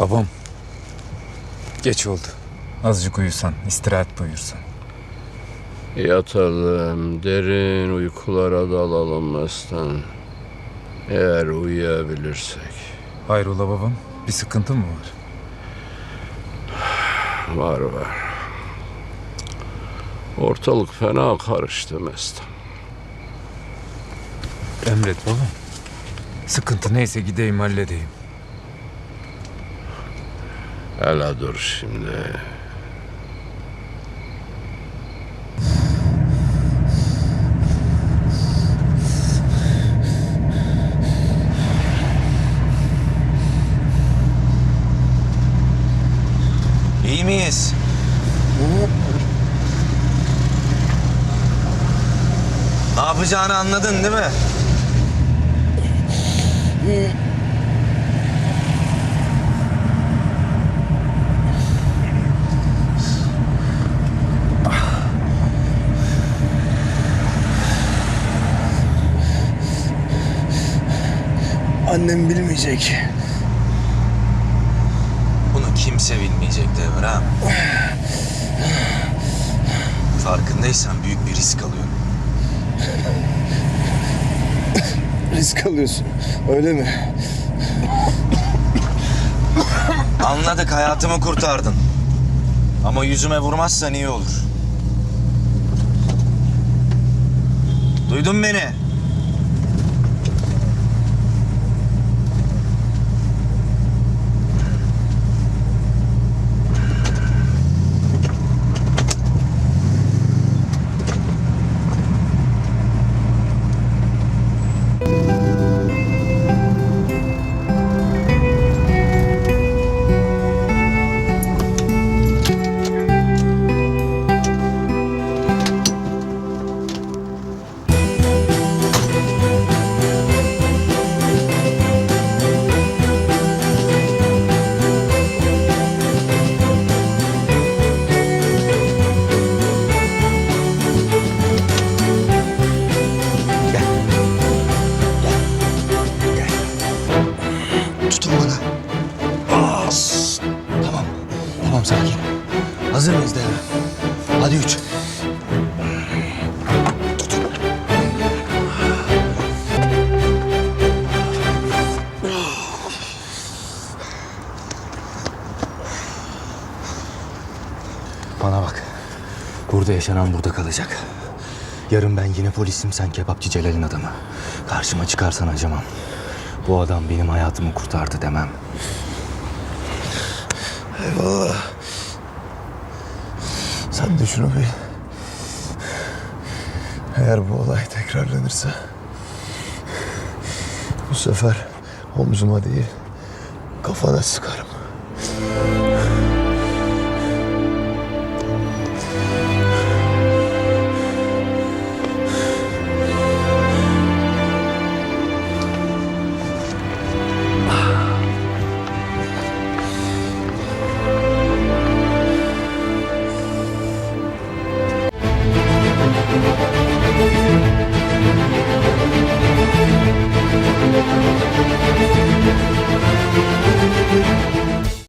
Babam. Geç oldu. Azıcık uyusan, istirahat buyursan. Yatalım, derin uykulara dalalım Mestan. Eğer uyuyabilirsek. Hayrola babam? Bir sıkıntı mı var? Var var. Ortalık fena karıştı Mestan. Emret babam. Sıkıntı neyse gideyim halledeyim. Hele dur şimdi. İyi miyiz? Ne yapacağını anladın değil mi? Annem bilmeyecek. Bunu kimse bilmeyecek Devrem. Farkındaysan büyük bir risk alıyorum. Risk alıyorsun. Öyle mi? Anladık hayatımı kurtardın. Ama yüzüme vurmazsan iyi olur. Duydun beni? Hazır mıyız devre? Hadi üç. Bana bak. Burada yaşanan burada kalacak. Yarın ben yine polisim sen kebapçı Celal'in adamı. Karşıma çıkarsan acımam. Bu adam benim hayatımı kurtardı demem. Eyvallah. Sen de şunu bil. Eğer bu olay tekrarlanırsa... Bu sefer omzuma değil kafana sıkarım.